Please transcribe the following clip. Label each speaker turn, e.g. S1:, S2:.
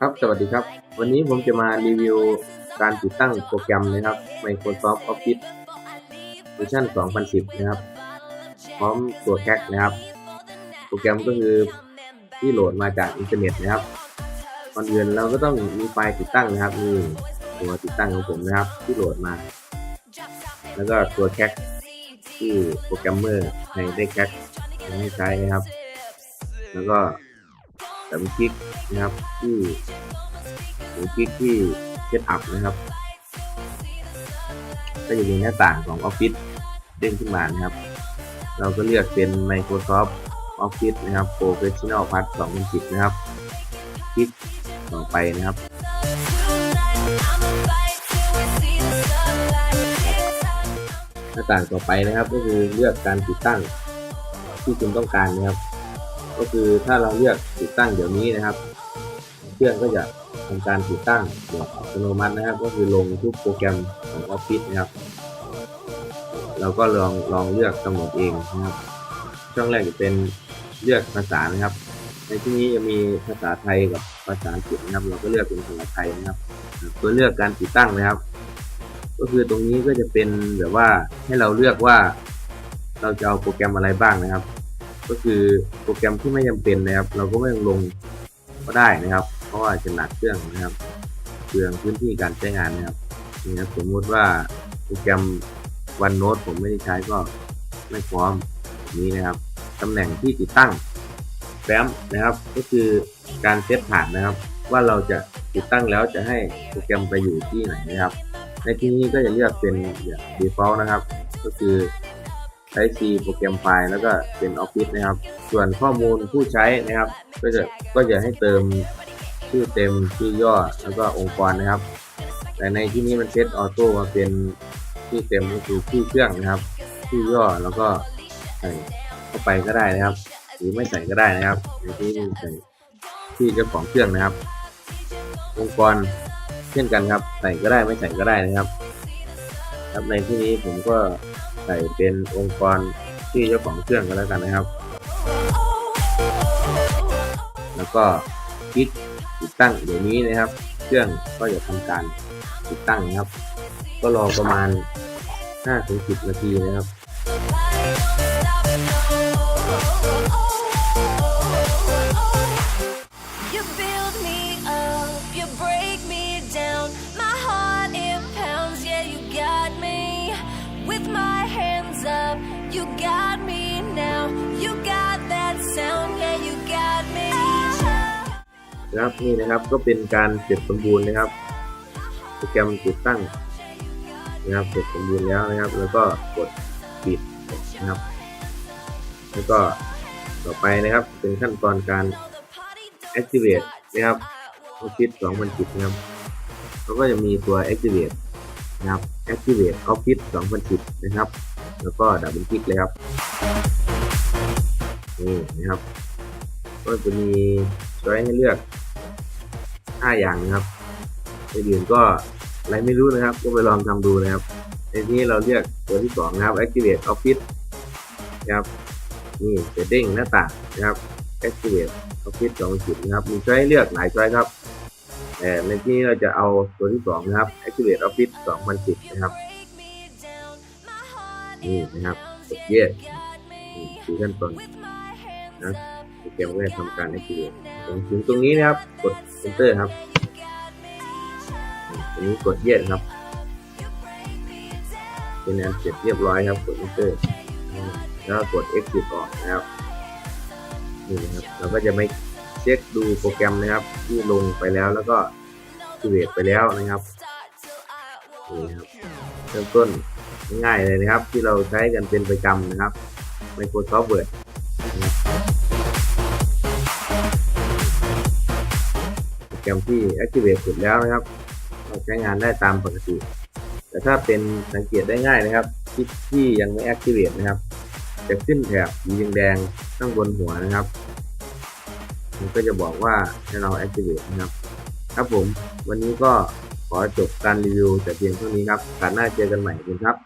S1: ครับ สวัสดีครับ วันนี้ผมจะมารีวิวการติดตั้งโปรแกรมนะครับ Microsoft Office Version 2010 นะครับ พร้อมตัวแค c นะครับ โปรแกรมก็คือที่โหลดมาจากอินเทอร์เน็ตนะครับก่อนอื่นเราก็ต้องมีไฟล์ติดตั้งนะครับนี่ตัวติดตั้งของผมนะครับ ที่โหลดมา แล้วก็ตัวแค c ที่โปรแกรมเมอร์ในได้แค c ให้ใช้นะครับ แล้วก็ ดับเบิลคลิกนะครับที่หรือคลิกที่เซตอัพนะครับก็จะมีหน้าต่างของ Office เด้งขึ้นมานะครับ เราก็เลือกเป็น Microsoft Office นะครับ Professional Part 2010 นะครับ คลิกต่อไปนะครับ หน้าต่างต่อไปนะครับ ก็คือเลือกการติดตั้งที่คุณต้องการนะครับ ก็คือถ้าเราเลือกติดตั้งเดี๋ยวนี้นะครับ เครื่องก็จะทำการติดตั้งแบบอัตโนมัตินะครับ ก็คือลงทุกโปรแกรมของ Office นะครับ เราก็ลองลองเลือกกำหนดเองนะครับ ช่องแรกจะเป็นเลือกภาษานะครับ ในที่นี้จะมีภาษาไทยกับภาษาอังกฤษนะครับ เราก็เลือกเป็นภาษาไทยนะครับ ตัวเลือกการติดตั้งนะครับ ก็คือตรงนี้ก็จะเป็นแบบว่าให้เราเลือกว่า เราจะเอาโปรแกรมอะไรบ้างนะครับ ก็คือโปรแกรมที่ไม่จำเป็นนะครับ เราก็ไม่ต้องลงก็ได้นะครับ เพราะว่าจะหนักเครื่องนะครับเปลืองพื้นที่การใช้งานนะครับนี่นะสมมุติว่าโปรแกรมวันโน้ตผมไม่ได้ใช้ก็ไม่พร้อมแบบนี้นะครับตำแหน่งที่ติดตั้งแฟ้มนะครับ ก็คือการเซตผ่านนะครับ ว่าเราจะติดตั้งแล้วจะให้โปรแกรมไปอยู่ที่ไหนนะครับ ในที่นี้ก็จะเลือกเป็นแบบ default นะครับ ก็คือ ใช้ C โปรแกรมไฟล์แล้วก็เป็น Office นะครับ ส่วนข้อมูลผู้ใช้นะครับ ก็จะก็จะให้เติมชื่อเต็มชื่อย่อแล้วก็องค์กรนะครับ แต่ในที่นี้มันเซตออโต้มาเป็นชื่อเต็มก็คือชื่อเครื่องนะครับ ชื่อย่อแล้วก็ใส่เข้าไปก็ได้นะครับ หรือไม่ใส่ก็ได้นะครับในที่นี้ใส่ชื่อเจ้าของเครื่องนะครับ องค์กรเช่นกันครับ ใส่ก็ได้ไม่ใส่ก็ได้นะครับ ครับในที่นี้ผมก็ ใส่เป็นองค์กรที่เจ้าของเครื่องก็แล้วกันนะครับ แล้วก็คลิกติดตั้งเดี๋ยวนี้นะครับ เครื่องก็จะทำการติดตั้งนะครับ ก็รอประมาณ5-10นาทีนะครับ นะครับนี่นะครับก็เป็นการเสร็จสมบูรณ์นะครับ โปรแกรมติดตั้งนะครับเสร็จสมบูรณ์แล้วนะครับ แล้วก็กดปิดนะครับ แล้วก็ต่อไปนะครับเป็นขั้นตอนการ activate นะครับ Office 2010นะครับแล้วก็จะมีตัว activate นะครับ activate Office 2010 นะครับ แล้วก็ดับเบิลคลิกเลยครับนี่นะครับ ก็จะมีช้อยให้เลือก 5อย่างนะครับอื่นก็อะไรไม่รู้นะครับ ก็ไปลองทำดูนะครับ ในที่เราเลือกตัวที่2นะครับ activate office นะครับนี่ setting หน้าต่างนะครับ activate office 2010นะครับมีช้อยเลือกหลายช้อยครับแต่ในที่นี้เราจะเอาตัวที่2นะครับ activate office 2010นะครับนี่นะครับกด yes นี่ขั้นตอนนะ โปรแกรมก็จะทำการ activate ตรงถึงตรงนี้นะครับ กด enter ครับตรงนี้กด yes ครับ เป็นอันเสร็จเรียบร้อยครับ กด enter แล้วก็กด exit ออกนะครับ นี่นะครับเราก็จะไม่เช็คดูโปรแกรมนะครับ ที่ลงไปแล้วแล้วก็ activate ไปแล้วนะครับนี่นครับเริ่มต้นง่ายเลยนะครับ ที่เราใช้กันเป็นประจำนะครับ Microsoft Word โปรแรมที่ activate เสร็จแล้วนะครับเราใช้งานได้ตามปกติ แต่ถ้าเป็นสังเกตได้ง่ายนะครับที่ที่ยังไม่ activate นะครับ จะขึ้นแถบสีแดงข้างบนหัวนะครับมันก็จะบอกว่าให้เรา activate นะครับ ครับผม วันนี้ก็ขอจบการรีวิวแต่เพียงเท่านี้ครับการหน้าเจอกันใหม่คุณครับ